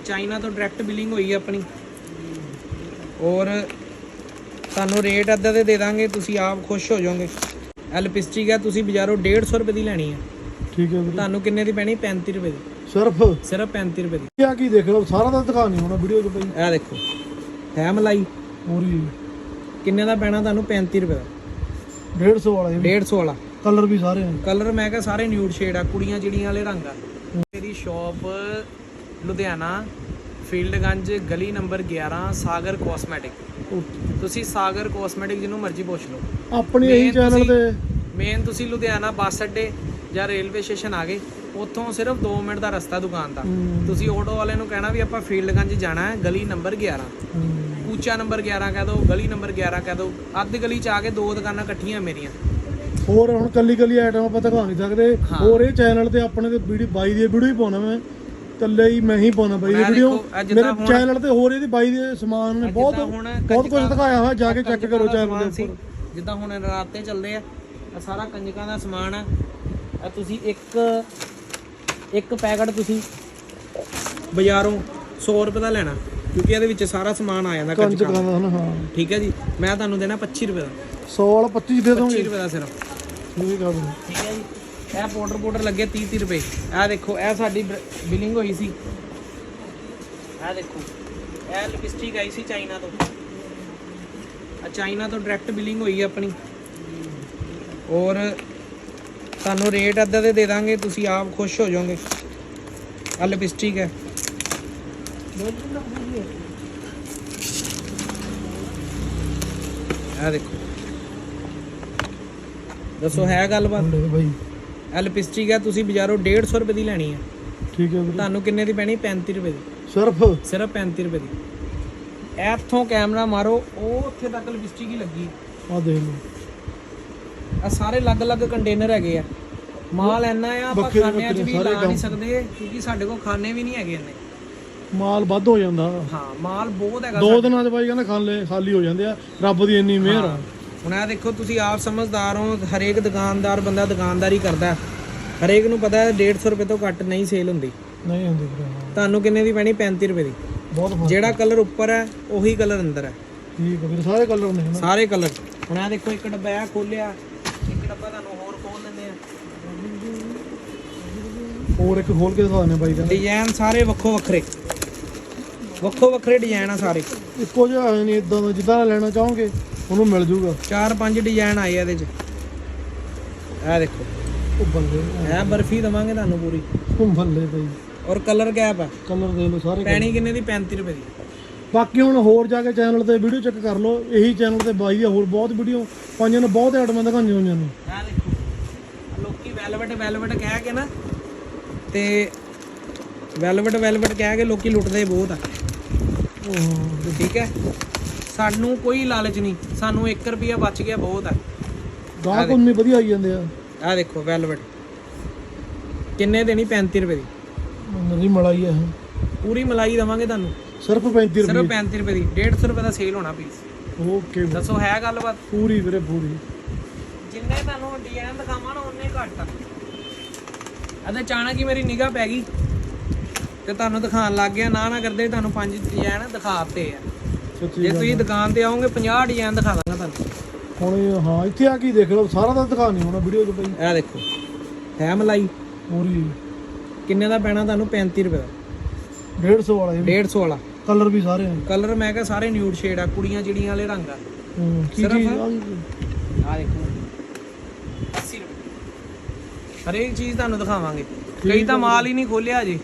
ਆ ਚਾਈਨਾ ਤੋਂ direct billing ਹੋਈ ਆਪਣੀ। ਔਰ ਤੁਹਾਨੂੰ ਰੇਟ ਅੱਧਾ ਦੇ ਦੇ ਦਾਂਗੇ ਤੁਸੀਂ ਆਪ ਖੁਸ਼ ਹੋ ਜਾਓਗੇ। ਇਹ ਲਿਪਸਟਿਕ ਹੈ ਤੁਸੀਂ ਬਾਜ਼ਾਰੋਂ 150 ਰੁਪਏ ਦੀ ਲੈਣੀ ਹੈ ਠੀਕ ਹੈ ਵੀਰੇ। ਤੁਹਾਨੂੰ ਕਿੰਨੇ ਦੀ ਪੈਣੀ? 35 ਰੁਪਏ ਦੀ। ਸਿਰਫ? ਸਿਰਫ 35 ਰੁਪਏ ਦੀ। ਕਿਆ ਕੀ ਦੇਖ ਲਓ ਸਾਰਾ ਤਾਂ ਦਿਖਾ ਨਹੀਂ ਹੋਣਾ ਵੀਡੀਓ 'ਚ ਬਈ। ਇਹ ਦੇਖੋ ਹੈ ਮਲਾਈ ਪੂਰੀ ਕਿੰਨੇ ਦਾ ਪੈਣਾ ਤੁਹਾਨੂੰ? 35 ਰੁਪਏ ਦਾ। 150 ਵਾਲਾ ਇਹ 150 ਵਾਲਾ। ਕਲਰ ਵੀ ਸਾਰੇ ਹਨ ਕਲਰ ਮੈਂ ਕਿਹਾ ਸਾਰੇ ਨਿਊਡ ਸ਼ੇਡ ਆ ਕੁੜੀਆਂ ਜਿਹੜੀਆਂ ਵਾਲੇ ਰੰਗ ਆ। ਮੇਰੀ ਸ਼ਾਪ ਲੁਧਿਆਣਾ ਫੀਲਡਗੰਜ ਗਲੀ ਨੰਬਰ 11 ਸਾਗਰ ਕਾਸਮੈਟਿਕ। ਤੁਸੀਂ ਸਾਗਰ ਕਾਸਮੈਟਿਕ ਜਿਹਨੂੰ ਮਰਜ਼ੀ ਪੁੱਛ ਲਓ। ਆਪਣੀ ਇਹੀ ਚੈਨਲ ਤੇ ਮੇਨ ਤੁਸੀਂ ਲੁਧਿਆਣਾ ਬੱਸ ਅੱਡੇ ਜਾਂ ਰੇਲਵੇ ਸਟੇਸ਼ਨ ਆ ਗਏ ਉੱਥੋਂ ਸਿਰਫ 2 ਮਿੰਟ ਦਾ ਰਸਤਾ ਦੁਕਾਨ ਦਾ। ਤੁਸੀਂ ਆਟੋ ਵਾਲੇ ਨੂੰ ਕਹਿਣਾ ਵੀ ਆਪਾਂ ਫੀਲਡਗੰਜ ਜਾਣਾ ਹੈ ਗਲੀ ਨੰਬਰ 11 ਹਮ, ਕੂਚਾ ਨੰਬਰ 11 ਕਹਿ ਦਿਓ ਗਲੀ ਨੰਬਰ 11 ਕਹਿ ਦਿਓ। ਅੱਧ ਗਲੀ ਚ ਆ ਕੇ ਦੋ ਦੁਕਾਨਾਂ ਇਕੱਠੀਆਂ ਮੇਰੀਆਂ। ਹੋਰ ਹੁਣ ਕੱਲੀ ਕੱਲੀ ਆਈਟਮ ਆਪਾਂ ਦਿਖਾ ਨਹੀਂ ਸਕਦੇ। ਹੋਰ ਇਹ ਚੈਨਲ ਤੇ ਆਪਣੇ ਤੇ ਵੀਡੀਓ ਬਾਈ ਦੀ ਵੀਡੀਓ ਹੀ ਪਾਉਣਾ ਮੈਂ। ਕੱਲੇ ਹੀ ਮੈਂ ਹੀ ਪਾਉਣਾ ਬਾਈ ਦੀ ਮੈਂ ਵੀਡੀਓ ਮੇਰੇ ਚੈਨਲ ਤੇ ਹੋਰ ਇਹਦੀ ਬਾਈ ਦੇ ਸਮਾਨ ਨੇ ਬਹੁਤ ਬਹੁਤ ਕੁਝ ਦਿਖਾਇਆ ਹੋਇਆ ਜਾ ਕੇ ਚੈੱਕ ਕਰੋ ਚੈਨਲ ਦੇ। ਉੱਪਰ। ਜਿੱਦਾਂ ਹੁਣ ਰਾਤੇ ਚੱਲਦੇ ਆ ਇਹ ਸਾਰਾ ਕੰਜਕਾਂ ਦਾ ਸਮਾਨ ਆ। ਇਹ ਤੁਸੀਂ ਇੱਕ ਇੱਕ ਪੈਕਟ ਤੁਸੀਂ ਬਾਜ਼ਾਰੋਂ 100 ਰੁਪਏ ਦਾ ਲੈਣਾ ਕਿਉਂਕਿ ਇਹਦੇ ਵਿੱਚ ਸਾਰਾ ਸਮਾਨ ਆ ਜਾਂਦਾ ਕੰਜ ਕੰਜਕਾਂ ਦਾ। ਹਾਂ। ਠੀਕ ਹੈ ਜੀ? ਮੈਂ ਤੁਹਾਨੂੰ ਦੇਣਾ 25 ਰੁਪਏ ਦਾ। 100 ਵਾਲਾ 25 ਦੇ 25 ਦੋਗੇ ਰੁਪਏ ਦਾ ਸਿਰਫ। ਆ ਠੀਕ ਹੈ ਜੀ? ਇਹ ਪਾਊਡਰ ਪਾਊਡਰ ਲੱਗੇ 30 30 ਰੁਪਏ। ਇਹ ਦੇਖੋ, ਇਹ ਸਾਡੀ ਬਿਲਿੰਗ ਹੋਈ ਸੀ। ਇਹ ਦੇਖੋ, ਇਹ ਲਿਪਸਟਿਕ ਆਈ ਸੀ ਚਾਈਨਾ ਤੋਂ। ਆ ਚਾਈਨਾ ਤੋਂ ਡਾਇਰੈਕਟ ਬਿਲਿੰਗ ਹੋਈ ਹੈ ਆਪਣੀ। ਔਰ ਤੁਹਾਨੂੰ ਰੇਟ ਅੱਧਾ ਦੇ ਦੇ ਦਾਂਗੇ, ਤੁਸੀਂ ਆਪ ਖੁਸ਼ ਹੋ ਜਾਓਗੇ। ਆ ਲਿਪਸਟਿਕ ਹੈ। ਇਹ ਦੇਖੋ। ਦੱਸੋ, ਹੈ ਗੱਲਬਾਤ? ਲੈ ਬਾਈ। ਲਿਪਸਟਿਕ ਹੈ ਤੁਸੀਂ ਬਾਜ਼ਾਰੋਂ 150 ਰੁਪਏ ਦੀ ਲੈਣੀ ਹੈ ਠੀਕ ਹੈ ਵੀਰੇ। ਤੁਹਾਨੂੰ ਕਿੰਨੇ ਦੀ ਪੈਣੀ? 35 ਰੁਪਏ ਦੀ। ਸਿਰਫ? ਸਿਰਫ 35 ਰੁਪਏ ਦੀ। ਇੱਥੋਂ ਕੈਮਰਾ ਮਾਰੋ ਉਹ ਉੱਥੇ ਤੱਕ ਲਿਪਸਟਿਕ ਹੀ ਲੱਗੀ। ਆ ਦੇਖ ਲਓ। ਆ ਸਾਰੇ ਅਲੱਗ-ਅਲੱਗ ਕੰਟੇਨਰ ਹੈਗੇ ਆ। ਮਾਲ ਇੰਨਾ ਆ ਆਪਾਂ ਵੱਖਰੇ ਖਾਨਿਆਂ 'ਚ ਵੱਖਰੇ ਵੀ ਸਾਰੇ ਲਾ ਨਹੀਂ। ਸਕਦੇ ਕਿਉਂਕਿ ਸਾਡੇ ਕੋਲ ਖਾਨੇ ਵੀ ਨਹੀਂ ਹੈਗੇ ਇੰਨੇ। ਮਾਲ ਵੱਧ ਹੋ ਜਾਂਦਾ। ਹਾਂ ਮਾਲ ਬਹੁਤ ਹੈਗਾ ਦੋ ਦਿਨਾਂ 'ਚ ਬਾਈ ਕਹਿੰਦਾ ਖਾਲੇ ਖਾਲੀ ਹੋ ਜਾਂਦੇ ਆ। ਰੱਬ ਦੀ ਇੰਨੀ ਮਿਹਰ ਆ। ਹੁਣ ਇਹ ਦੇਖੋ ਤੁਸੀਂ ਆਪ ਸਮਝਦਾਰ ਹੋ ਹਰੇਕ ਦੁਕਾਨਦਾਰ ਬੰਦਾ ਦੁਕਾਨਦਾਰੀ ਕਰਦਾ ਹਰੇਕ ਨੂੰ ਪਤਾ ਹੈ 150 ਰੁਪਏ ਤੋਂ ਘੱਟ ਨਹੀਂ ਸੇਲ ਹੁੰਦੀ। ਨਹੀਂ ਹੁੰਦੀ ਤੁਹਾਨੂੰ ਕਿੰਨੇ ਦੀ ਪੈਣੀ? 35 ਰੁਪਏ ਦੀ। ਬਹੁਤ ਜਿਹੜਾ ਕਲਰ ਉੱਪਰ ਹੈ ਉਹੀ ਕਲਰ ਅੰਦਰ ਹੈ। ਠੀਕ ਹੈ ਵੀਰੇ ਸਾਰੇ ਕਲਰ ਨੇ ਨਾ। ਸਾਰੇ ਕਲਰ। ਹੁਣ ਆ ਦੇਖੋ ਇੱਕ ਡੱਬਾ ਆ ਖੋਲਿਆ ਇੱਕ ਡੱਬਾ ਤੁਹਾਨੂੰ ਹੋਰ ਖੋਲ ਲੈਂਦੇ ਆ। ਹੋਰ ਇੱਕ ਖੋਲ ਕੇ ਦਿਖਾ ਦਿੰਦੇ ਬਾਈ ਕਹਿੰਦਾ। ਡਿਜ਼ਾਈਨ ਸਾਰੇ ਵੱਖੋ ਵੱਖਰੇ। ਵੱਖੋ ਵੱਖਰੇ ਡਿਜ਼ਾਈਨ ਆ ਸਾਰੇ। ਇੱਕੋ ਜਿਹਾ ਨਹੀਂ ਇਦਾਂ ਦਾ ਜਿੱਦਾਂ ਲੈਣਾ ਚਾਹੋਗੇ। ਉਹਨੂੰ ਮਿਲ ਜੂਗਾ। ਚਾਰ ਪੰਜ ਡਿਜ਼ਾਈਨ ਆਏ ਆ ਇਹਦੇ ਚ। ਇਹ ਦੇਖੋ। ਉਹ ਬੱਲੇ ਇਹ ਬਰਫੀ ਦਵਾਂਗੇ ਤੁਹਾਨੂੰ ਪੂਰੀ। ਉਹ ਬੱਲੇ ਬਾਈ। ਔਰ ਕਲਰ ਕੈਪ ਆ। ਕਲਰ ਦੇ ਲਓ ਸਾਰੇ ਪੈਣੀ ਕਿੰਨੇ ਦੀ? 35 ਰੁਪਏ ਦੀ। ਬਾਕੀ ਹੁਣ ਹੋਰ ਜਾ ਕੇ ਚੈਨਲ ਤੇ ਵੀਡੀਓ ਚੈੱਕ ਕਰ ਲਓ। ਇਹੀ ਚੈਨਲ ਤੇ ਬਾਈ ਦੀਆਂ ਹੋਰ ਬਹੁਤ ਵੀਡੀਓ ਪਾਈਆਂ ਨੇ ਬਹੁਤ ਆਈਟਮਾਂ ਦਿਖਾਈਆਂ ਹੋਈਆਂ ਨੇ। ਇਹ ਦੇਖੋ। ਲੋਕੀ ਵੈਲਵਟ ਵੈਲਵਟ ਕਹਿ ਕੇ ਨਾ ਤੇ ਵੈਲਵਟ ਵੈਲਵਟ ਕਹਿ ਕੇ ਲੋਕੀ ਲੁੱਟਦੇ ਬਹੁਤ ਆ। ਉਹ ਠੀਕ ਹੈ? ਸਾਨੂੰ ਕੋਈ ਲਾਲਚ ਨਹੀਂ। ਸਾਨੂੰ 1 ਰੁਪਿਆ ਬਚ ਗਿਆ ਬਹੁਤ ਆ। ਗਾਹਕ ਉਨੇ ਵਧੀਆ ਆਈ ਜਾਂਦੇ ਆ। ਆਹ ਦੇਖੋ ਵੈਲਵਟ। ਕਿੰਨੇ ਦੇਣੀ? 35 ਰੁਪਏ ਦੀ। ਨਰੀ ਮਲਾਈ ਆ ਪੂਰੀ ਮਲਾਈ ਦਵਾਂਗੇ ਤੁਹਾਨੂੰ। ਸਿਰਫ 35 ਸਿਰਫ ਰੁਪਏ 35 ਰੁਪਏ ਦੀ। 150 ਰੁਪਏ ਦਾ ਸੇਲ ਹੋਣਾ ਪੀਸ ਓਕੇ ਦੱਸੋ ਹੈ ਗੱਲਬਾਤ? ਪੂਰੀ ਵੀਰੇ ਪੂਰੀ। ਜਿੰਨੇ ਤੁਹਾਨੂੰ ਡਿਜ਼ਾਈਨ ਦਿਖਾਵਾਂ ਨਾ ਉਹਨੇ ਘੱਟ ਆ। ਅਤੇ ਅਚਾਨਕ ਹੀ ਮੇਰੀ ਨਿਗਾਹ ਪੈ ਗਈ। ਤੇ ਤੁਹਾਨੂੰ ਦਿਖਾਉਣ ਲੱਗ ਗਿਆ। ਨਾ ਨਾ ਕਰਦੇ ਤੁਹਾਨੂੰ ਪੰਜ ਡਿਜ਼ਾਈਨ ਦਿਖਾਤੇ ਆ। ਜੇ ਤੁਸੀਂ ਦੁਕਾਨ ਤੇ ਆਓਗੇ 50 ਡਿਜ਼ਾਈਨ ਦਿਖਾ ਦਾਂਗਾ ਤੁਹਾਨੂੰ। ਹੁਣ ਇਹ- ਹਾਂ ਇੱਥੇ ਆ ਕੇ ਦੇਖ ਲਓ? ਸਾਰਾ ਤਾਂ ਦਿਖਾ ਨਹੀਂ ਹੋਣਾ ਵੀਡੀਓ 'ਚ ਬਾਈ। ਇਹ ਦੇਖੋ ਹੈ ਮਲਾਈ। ਪੂਰੀ। ਕਿੰਨੇ ਦਾ ਪੈਣਾ ਤੁਹਾਨੂੰ? 35 ਰੁਪਏ ਦਾ। 150 ਵਾਲਾ ਇਹ 150 ਵਾਲਾ। ਕਲਰ ਵੀ ਸਾਰੇ ਹਨ ਕਲਰ ਮੈਂ ਕਿਹਾ ਸਾਰੇ ਨਿਊਡ ਸ਼ੇਡ ਆ ਕੁੜੀਆਂ ਜਿਹੜੀਆਂ ਵਾਲੇ ਰੰਗ ਆ। ਹੂੰ, ਕੀ ਸਿਰਫ- ਚੀਜ਼ ਆ ਗਈ? ਆ ਦੇਖੋ। 80 ਰੁਪਏ। ਹਰੇਕ ਚੀਜ਼ ਤੁਹਾਨੂੰ ਦਿਖਾਵਾਂਗੇ। ਕਈ ਤਾਂ ਮਾਲ ਹੀ ਨਹੀਂ ਖੋਲਿਆ ਜੀ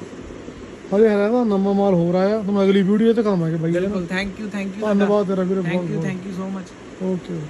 ਹਜੇ ਹੈਗਾ ਤਾਂ ਨਵਾਂ ਮਾਲ ਹੋਰ ਆਇਆ ਤੁਹਾਨੂੰ ਅਗਲੀ ਵੀਡੀਓ ਤੇ ਦਿਖਾਵਾਂਗੇ ਬਾਈ। ਬਿਲਕੁਲ ਥੈਂਕ ਯੂ ਥੈਂਕ ਯੂ ਧੰਨਵਾਦ ਤੇਰਾ ਵੀਰੇ thank you thank you so much okay